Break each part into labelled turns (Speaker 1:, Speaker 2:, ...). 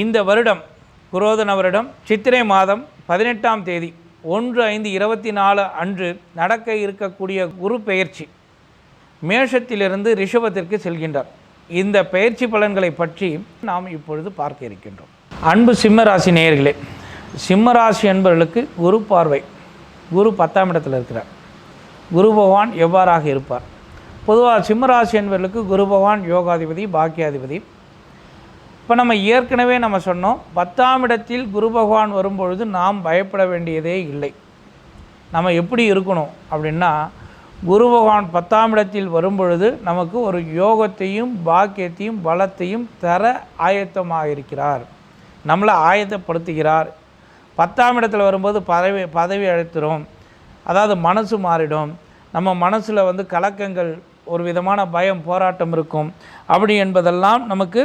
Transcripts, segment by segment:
Speaker 1: இந்த வருடம் குரோதன வருடம் சித்திரை மாதம் பதினெட்டாம் தேதி ஒன்று ஐந்து இருபத்தி நாலு அன்று நடக்க இருக்கக்கூடிய குரு பெயர்ச்சி மேஷத்திலிருந்து ரிஷபத்திற்கு செல்கின்றார். இந்த பயிற்சி பலன்களை பற்றி நாம் இப்பொழுது பார்க்க இருக்கின்றோம். அன்பு சிம்மராசி நேயர்களே சிம்மராசி என்பவர்களுக்கு குரு பார்வை குரு பத்தாம் இடத்தில் இருக்கிறார். குரு பகவான் எவ்வாறாக இருப்பார்? பொதுவாக சிம்மராசி என்பவர்களுக்கு குரு பகவான் யோகாதிபதி பாக்கியாதிபதி இப்போ நம்ம ஏற்கனவே நம்ம சொன்னோம் பத்தாம் இடத்தில் குரு பகவான் வரும்பொழுது நாம் பயப்பட வேண்டியதே இல்லை. நம்ம எப்படி இருக்கணும் அப்படின்னா குரு பகவான் பத்தாம் இடத்தில் வரும்பொழுது நமக்கு ஒரு யோகத்தையும் பாக்கியத்தையும் பலத்தையும் தர ஆயத்தமாக இருக்கிறார் நம்மளை ஆயத்தப்படுத்துகிறார். பத்தாம் இடத்துல வரும்போது பதவி பதவி அழைத்துரும் அதாவது மனசு மாறிடும். நம்ம மனசில் வந்து கலக்கங்கள் ஒரு விதமான பயம் போராட்டம் இருக்கும். அப்படி என்பதெல்லாம் நமக்கு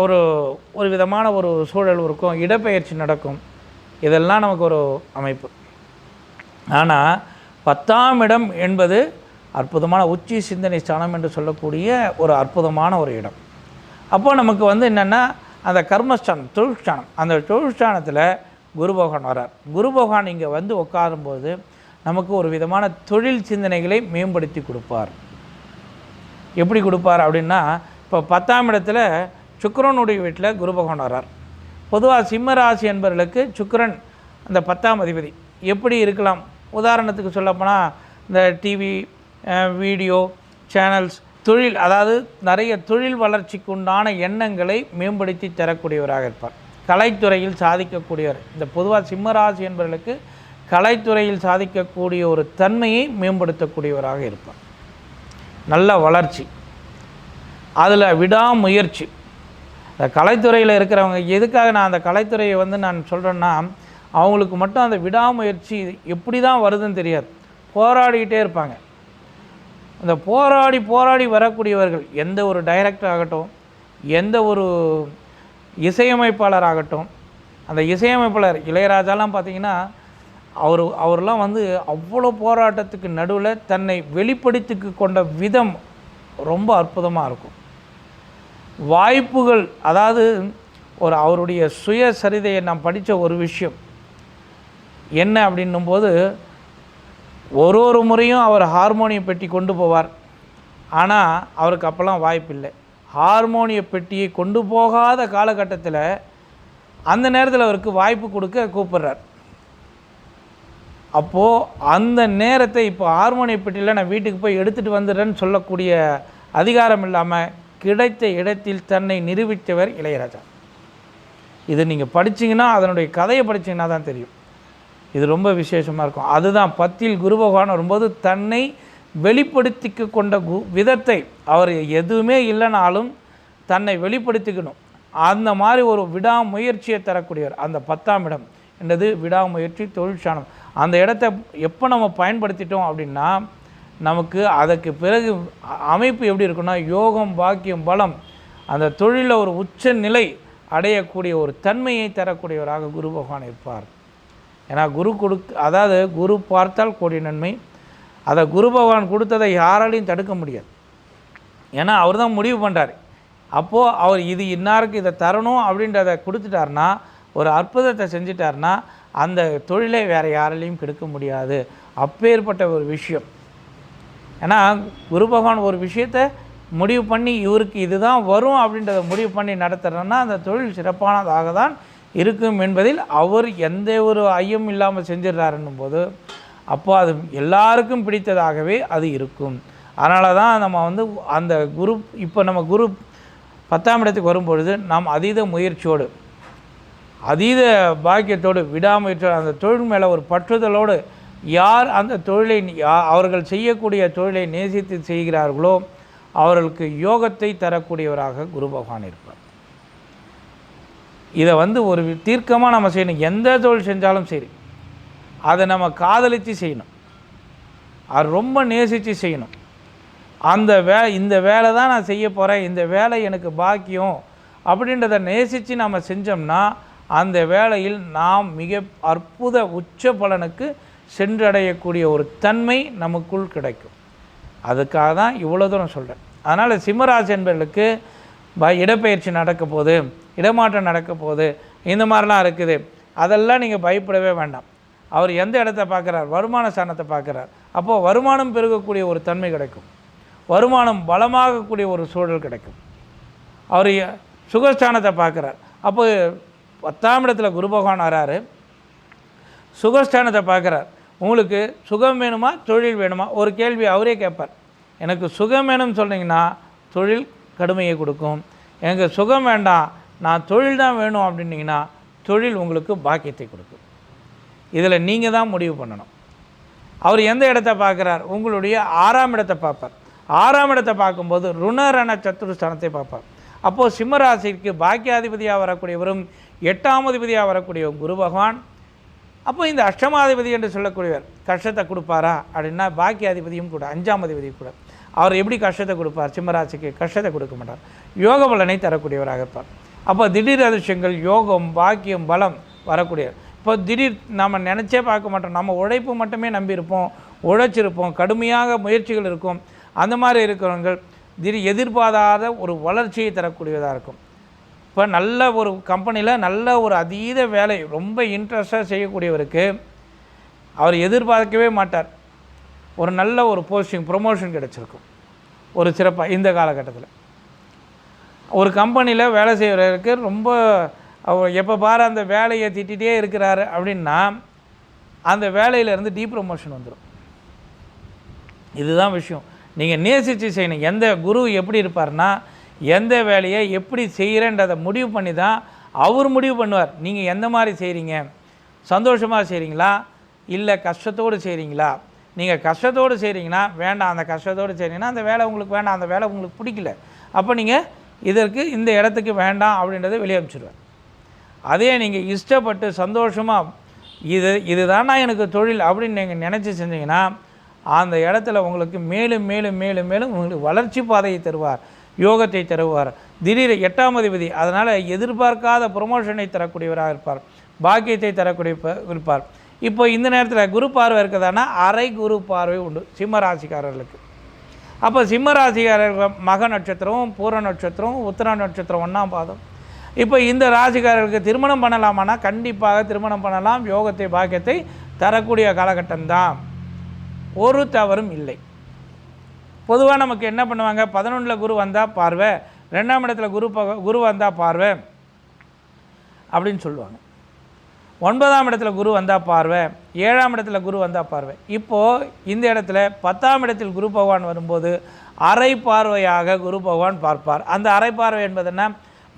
Speaker 1: ஒரு ஒரு விதமான ஒரு சூழல் இருக்கும் இடப்பெயர்ச்சி நடக்கும். இதெல்லாம் நமக்கு ஒரு அமைப்பு. ஆனால் பத்தாம் இடம் என்பது அற்புதமான உச்சி சிந்தனை ஸ்தானம் என்று சொல்லக்கூடிய ஒரு அற்புதமான ஒரு இடம். அப்போ நமக்கு வந்து என்னென்னா அந்த கர்மஸ்தானம் தொழிற்ஸ்தானம். அந்த தொழிற்ஸ்தானத்தில் குரு பகவான் வரார் குரு பகவான் இங்கே வந்து உட்காரும்போது நமக்கு ஒரு விதமான தொழில் சிந்தனைகளை மேம்படுத்தி கொடுப்பார். எப்படி கொடுப்பார் அப்படின்னா இப்போ பத்தாம் இடத்துல சுக்கரனுடைய வீட்டில் குரு பகவான் வர்றார். பொதுவாக சிம்ம ராசி என்பவர்களுக்கு சுக்கரன் அந்த பத்தாம் அதிபதி. எப்படி இருக்கலாம்? உதாரணத்துக்கு சொல்லப்போனால் இந்த டிவி வீடியோ சேனல்ஸ் தொழில் அதாவது நிறைய தொழில் வளர்ச்சிக்கு உண்டான எண்ணங்களை மேம்படுத்தி தரக்கூடியவராக இருப்பார். கலைத்துறையில் சாதிக்கக்கூடியவர். இந்த பொதுவாக சிம்மராசி என்பவர்களுக்கு கலைத்துறையில் சாதிக்கக்கூடிய ஒரு தன்மையை மேம்படுத்தக்கூடியவராக இருப்பார். நல்ல வளர்ச்சி. அதில் விடாமுயற்சி. இந்த கலைத்துறையில் இருக்கிறவங்க எதுக்காக நான் அந்த கலைத்துறையை வந்து நான் சொல்கிறேன்னா அவங்களுக்கு மட்டும் அந்த விடாமுயற்சி எப்படி தான் வருதுன்னு தெரியாது. போராடிக்கிட்டே இருப்பாங்க. அந்த போராடி போராடி வரக்கூடியவர்கள் எந்த ஒரு டைரக்டர் ஆகட்டும் எந்த ஒரு இசையமைப்பாளர் ஆகட்டும் அந்த இசையமைப்பாளர் இளையராஜாலாம் பார்த்தீங்கன்னா அவர் அவர்லாம் வந்து அவ்வளோ போராட்டத்துக்கு நடுவில் தன்னை வெளிப்படுத்திக்கு கொண்ட விதம் ரொம்ப அற்புதமாக இருக்கும். வாய்ப்புகள் அதாவது ஒரு அவருடைய சுயசரிதையை நான் படித்த ஒரு விஷயம். என்ன அப்படின்னும்போது ஒரு ஒரு முறையும் அவர் ஹார்மோனிய பெட்டி கொண்டு போவார். ஆனால் அவருக்கு அப்போல்லாம் வாய்ப்பில்லை. ஹார்மோனிய பெட்டியை கொண்டு போகாத காலகட்டத்தில் அந்த நேரத்தில் அவருக்கு வாய்ப்பு கொடுக்க கூப்பிட்றார். அப்போது அந்த நேரத்தை இப்போ ஹார்மோனிய பெட்டியில் நான் வீட்டுக்கு போய் எடுத்துகிட்டு வந்துடுறேன்னு சொல்லக்கூடிய அதிகாரம் இல்லாமல் கிடைத்த இடத்தில் தன்னை நிரூபித்தவர் இளையராஜா. இது நீங்கள் படிச்சீங்கன்னா அதனுடைய கதையை படிச்சீங்கன்னா தான் தெரியும். இது ரொம்ப விசேஷமாக இருக்கும். அதுதான் பத்தில் குரு பகவான் வரும்போது தன்னை வெளிப்படுத்திக்க கொண்ட கு விதத்தை அவர் எதுவுமே இல்லைனாலும் தன்னை வெளிப்படுத்திக்கணும். அந்த மாதிரி ஒரு விடாமுயற்சியை தரக்கூடியவர் அந்த பத்தாம் இடம் என்றது விடாமுயற்சி தொழிற்சாணம். அந்த இடத்த எப்போ நம்ம பயன்படுத்திட்டோம் அப்படின்னா நமக்கு அதற்கு பிறகு அமைப்பு எப்படி இருக்குன்னா யோகம் பாக்கியம் பலம் அந்த தொழிலில் ஒரு உச்ச நிலை அடையக்கூடிய ஒரு தன்மையை தரக்கூடியவராக குரு பகவான் இருப்பார். ஏன்னா குரு கொடுக்க அதாவது குரு பார்த்தால் கூடிய நன்மை. அதை குரு பகவான் கொடுத்ததை யாராலையும் தடுக்க முடியாது. ஏன்னா அவர் தான் முடிவு பண்ணுறாரு அப்போது அவர் இது இன்னாருக்கு இதை தரணும் அப்படின்றத கொடுத்துட்டாருன்னா ஒரு அற்புதத்தை செஞ்சிட்டாருன்னா அந்த தொழிலை வேறு யாராலையும் கெடுக்க முடியாது. அப்பேற்பட்ட ஒரு விஷயம். ஏன்னா குரு பகவான் ஒரு விஷயத்தை முடிவு பண்ணி இவருக்கு இதுதான் வரும் அப்படின்றத முடிவு பண்ணி நடத்துகிறேன்னா அந்த தொழில் சிறப்பானதாக தான் இருக்கும் என்பதில் அவர் எந்த ஒரு ஐயம் இல்லாமல் செஞ்சிடறாருன்னும் போது அப்போ அது எல்லாருக்கும் பிடித்ததாகவே அது இருக்கும். அதனால தான் நம்ம வந்து அந்த குரு இப்போ நம்ம குரு பத்தாம் இடத்துக்கு வரும்பொழுது நாம் அதீத முயற்சியோடு அதீத பாக்கியத்தோடு விடாமுயற்சியோடு அந்த தொழில் மேலே ஒரு பற்றுதலோடு யார் அந்த தொழிலை யா- அவர்கள் செய்யக்கூடிய தொழிலை நேசித்து செய்கிறார்களோ அவர்களுக்கு யோகத்தை தரக்கூடியவராக குரு பகவான் இருப்பார். இதை வந்து ஒரு தீர்க்கமாக நம்ம செய்யணும். எந்த தொழில் செஞ்சாலும் சரி அதை நம்ம காதலித்து செய்யணும். அது ரொம்ப நேசித்து செய்யணும். அந்த வே இந்த வேலை தான் நான் செய்ய போகிறேன் இந்த வேலை எனக்கு பாக்கியம் அப்படின்றத நேசித்து நம்ம செஞ்சோம்னா அந்த வேலையில் நாம் மிக அற்புத உச்ச பலனுக்கு சென்றடையக்கூடிய ஒரு தன்மை நமக்குள் கிடைக்கும். அதுக்காக தான் இவ்வளோ தூரம் சொல்கிறேன் அதனால் சிம்மராசி என்பவர்களுக்கு ப இடப்பெயர்ச்சி நடக்க போகுது இடமாற்றம் நடக்க போகுது இந்த மாதிரிலாம் இருக்குது. அதெல்லாம் நீங்கள் பயப்படவே வேண்டாம். அவர் எந்த இடத்த பார்க்குறார்? வருமான ஸ்தானத்தை பார்க்குறார். அப்போது வருமானம் பெருகக்கூடிய ஒரு தன்மை கிடைக்கும். வருமானம் பலமாகக்கூடிய ஒரு சூழல் கிடைக்கும். அவர் சுகஸ்தானத்தை பார்க்குறார். அப்போ பத்தாம் இடத்துல குரு பகவான் வராரு. சுகஸ்தானத்தை பார்க்குறார். உங்களுக்கு சுகம் வேணுமா தொழில் வேணுமா? ஒரு கேள்வி அவரே கேட்பார். எனக்கு சுகம் வேணும்னு சொன்னீங்கன்னா தொழில் கடுமையை கொடுக்கும். எனக்கு சுகம் வேண்டாம் நான் தொழில் தான் வேணும் அப்படின்னீங்கன்னா தொழில் உங்களுக்கு பாக்கியத்தை கொடுக்கும். இதில் நீங்கள் தான் முடிவு பண்ணணும். அவர் எந்த இடத்த பார்க்குறார்? உங்களுடைய ஆறாம் இடத்தை பார்ப்பார். ஆறாம் இடத்தை பார்க்கும்போது ருணரண சத்துருஸ்தானத்தை பார்ப்பார். அப்போது சிம்மராசிக்கு பாக்கியாதிபதியாக வரக்கூடியவரும் எட்டாம் அதிபதியாக வரக்கூடிய குரு பகவான் அப்போ இந்த அஷ்டமாதிபதி என்று சொல்லக்கூடியவர் கஷ்டத்தை கொடுப்பாரா அப்படின்னா பாக்கியாதிபதியும் கூட அஞ்சாம் அதிபதி கூட. அவர் எப்படி கஷ்டத்தை கொடுப்பார்? சிம்மராசிக்கு கஷ்டத்தை கொடுக்க மாட்டார். யோக பலனை தரக்கூடியவராக இருப்பார் அப்போ திடீர் அதிர்ஷ்டங்கள் யோகம் பாக்கியம் பலம் வரக்கூடியவர். இப்போ திடீர் நம்ம நினச்சே பார்க்க மாட்டோம். நம்ம உழைப்பு மட்டுமே நம்பியிருப்போம் உழைச்சிருப்போம். கடுமையாக முயற்சிகள் இருக்கும். அந்த மாதிரி இருக்கிறவங்க திடீர் எதிர்பாராத ஒரு வளர்ச்சியை தரக்கூடியதாக இருக்கும். இப்போ நல்ல ஒரு கம்பெனியில் நல்ல ஒரு அதீத வேலை ரொம்ப இன்ட்ரெஸ்டாக செய்யக்கூடியவருக்கு அவர் எதிர்பார்க்கவே மாட்டார். ஒரு நல்ல ஒரு போஸ்டிங் ப்ரொமோஷன் கிடச்சிருக்கும். ஒரு சிறப்பாக இந்த காலகட்டத்தில். ஒரு கம்பெனியில் வேலை செய்கிறவருக்கு ரொம்ப அவர் எப்போ பாரு அந்த வேலையை திட்டிகிட்டே இருக்கிறாரு அப்படின்னா அந்த வேலையிலேருந்து டீ ப்ரொமோஷன் வந்துடும் இதுதான் விஷயம். நீங்கள் நேசித்து செய்யணும். எந்த குரு எப்படி இருப்பார்னா எந்த வேலையை எப்படி செய்கிறேன்றதை முடிவு பண்ணி தான் அவர் முடிவு பண்ணுவார். நீங்கள் எந்த மாதிரி செய்கிறீங்க சந்தோஷமாக செய்கிறீங்களா இல்லை கஷ்டத்தோடு செய்கிறீங்களா நீங்கள் கஷ்டத்தோடு செய்கிறீங்கன்னா வேண்டாம். அந்த கஷ்டத்தோடு செய்கிறீங்கன்னா அந்த வேலை உங்களுக்கு வேண்டாம். அந்த வேலை உங்களுக்கு பிடிக்கல. அப்போ நீங்கள் இதற்கு இந்த இடத்துக்கு வேண்டாம் அப்படின்றத வெளியே அனுப்பிச்சிடுவார். அதே நீங்கள் இஷ்டப்பட்டு சந்தோஷமாக இது இதுதானா எனக்கு தொழில் அப்படின்னு நீங்கள் நினச்சி செஞ்சீங்கன்னா அந்த இடத்துல உங்களுக்கு மேலும் மேலும் மேலும் மேலும் உங்களுக்கு வளர்ச்சி பாதையை தருவார். யோகத்தை தருவார். திடீர் எட்டாம் அதிபதி அதனால் எதிர்பார்க்காத ப்ரொமோஷனை தரக்கூடியவராக இருப்பார். பாக்கியத்தை தரக்கூடிய ப- இருப்பார். இப்போ இந்த நேரத்தில் குரு பார்வை இருக்குதானா அரை குரு பார்வை உண்டு சிம்ம ராசிக்காரர்களுக்கு. அப்போ சிம்ம ராசிக்காரர்கள் மக நட்சத்திரம் பூர நட்சத்திரம் உத்திர நட்சத்திரம் ஒன்றாம் பாதம். இப்போ இந்த ராசிக்காரர்களுக்கு திருமணம் பண்ணலாமானா கண்டிப்பாக திருமணம் பண்ணலாம். யோகத்தை பாக்கியத்தை தரக்கூடிய காலகட்டம்தான். ஒரு தவறும் இல்லை. பொதுவாக நமக்கு என்ன பண்ணுவாங்க? பதினொன்றில் குரு வந்தால் பார்வை ரெண்டாம் இடத்துல குரு பக குரு வந்தால் பார்வை அப்படின்னு சொல்லுவாங்க. ஒன்பதாம் இடத்துல குரு வந்தால் பார்வை ஏழாம் இடத்துல குரு வந்தால் பார்வை. இப்போது இந்த இடத்துல பத்தாம் இடத்தில் குரு பகவான் வரும்போது அரை பார்வையாக குரு பகவான் பார்ப்பார். அந்த அரை பார்வை என்பது என்ன?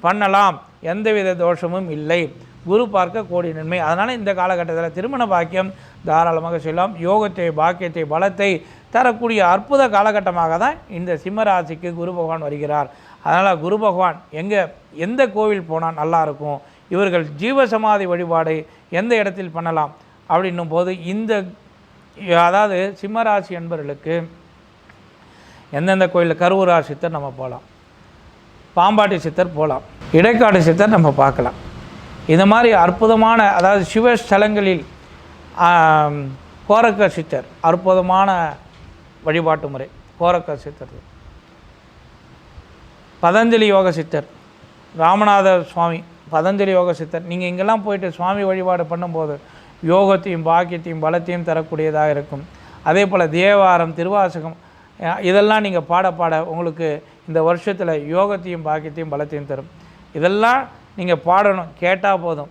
Speaker 1: பண்ணலாம். எந்தவித தோஷமும் இல்லை. குரு பார்க்க கோடி நன்மை. அதனால் இந்த காலகட்டத்தில் திருமண பாக்கியம் தாராளமாக சொல்லலாம். யோகத்தை பாக்கியத்தை பலத்தை தரக்கூடிய அற்புத காலகட்டமாக தான் இந்த சிம்மராசிக்கு குரு பகவான் வருகிறார். அதனால் குரு பகவான் எங்கே எந்த கோவில் போனால் நல்லாயிருக்கும் இவர்கள் ஜீவசமாதி வழிபாடு எந்த இடத்தில் பண்ணலாம்? அப்படின்னும் போது இந்த அதாவது சிம்மராசி என்பவர்களுக்கு எந்தெந்த கோயிலில் கருவூரா சித்தர் நம்ம போகலாம் பாம்பாட்டி சித்தர் போகலாம் இடைக்காடு சித்தர் நம்ம பார்க்கலாம். இந்த மாதிரி அற்புதமான அதாவது சிவ ஸ்தலங்களில் கோரக்க சித்தர் அற்புதமான வழிபாட்டு முறை கோரக்க சித்தர். பதஞ்சலி யோக சித்தர் ராமநாத சுவாமி பதஞ்சலி யோக சித்தர். நீங்கள் இங்கெல்லாம் போயிட்டு சுவாமி வழிபாடு பண்ணும்போது யோகத்தையும் பாக்கியத்தையும் பலத்தையும் தரக்கூடியதாக இருக்கும். அதே போல் தேவாரம் திருவாசகம் இதெல்லாம் நீங்கள் பாட பாட உங்களுக்கு இந்த வருஷத்தில் யோகத்தையும் பாக்கியத்தையும் பலத்தையும் தரும். இதெல்லாம் நீங்கள் பாடணும் கேட்டால் போதும்.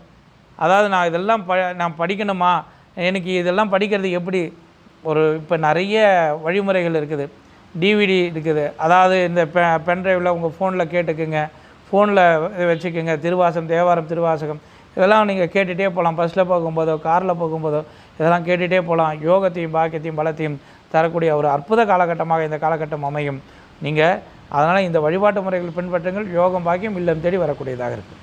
Speaker 1: அதாவது நான் இதெல்லாம் ப நான் படிக்கணுமா? எனக்கு இதெல்லாம் படிக்கிறது எப்படி? ஒரு இப்போ நிறைய வழிமுறைகள் இருக்குது. டிவிடி இருக்குது. அதாவது இந்த பெ பென்ட்ரைவில் உங்கள் ஃபோனில் கேட்டுக்குங்க. ஃபோனில் வச்சுக்கோங்க. திருவாசகம் தேவாரம் திருவாசகம். இதெல்லாம் நீங்கள் கேட்டுகிட்டே போகலாம். பஸ்ஸில் போகும்போதோ காரில் போகும்போதோ இதெல்லாம் கேட்டுகிட்டே போகலாம். யோகத்தையும் பாக்கியத்தையும் பலத்தையும் தரக்கூடிய ஒரு அற்புத காலகட்டமாக இந்த காலகட்டம் அமையும். நீங்கள் அதனால் இந்த வழிபாட்டு முறைகள் பின்பற்றுங்கள். யோகம் பாக்கியம் இல்லம் தேடி வரக்கூடியதாக இருக்குது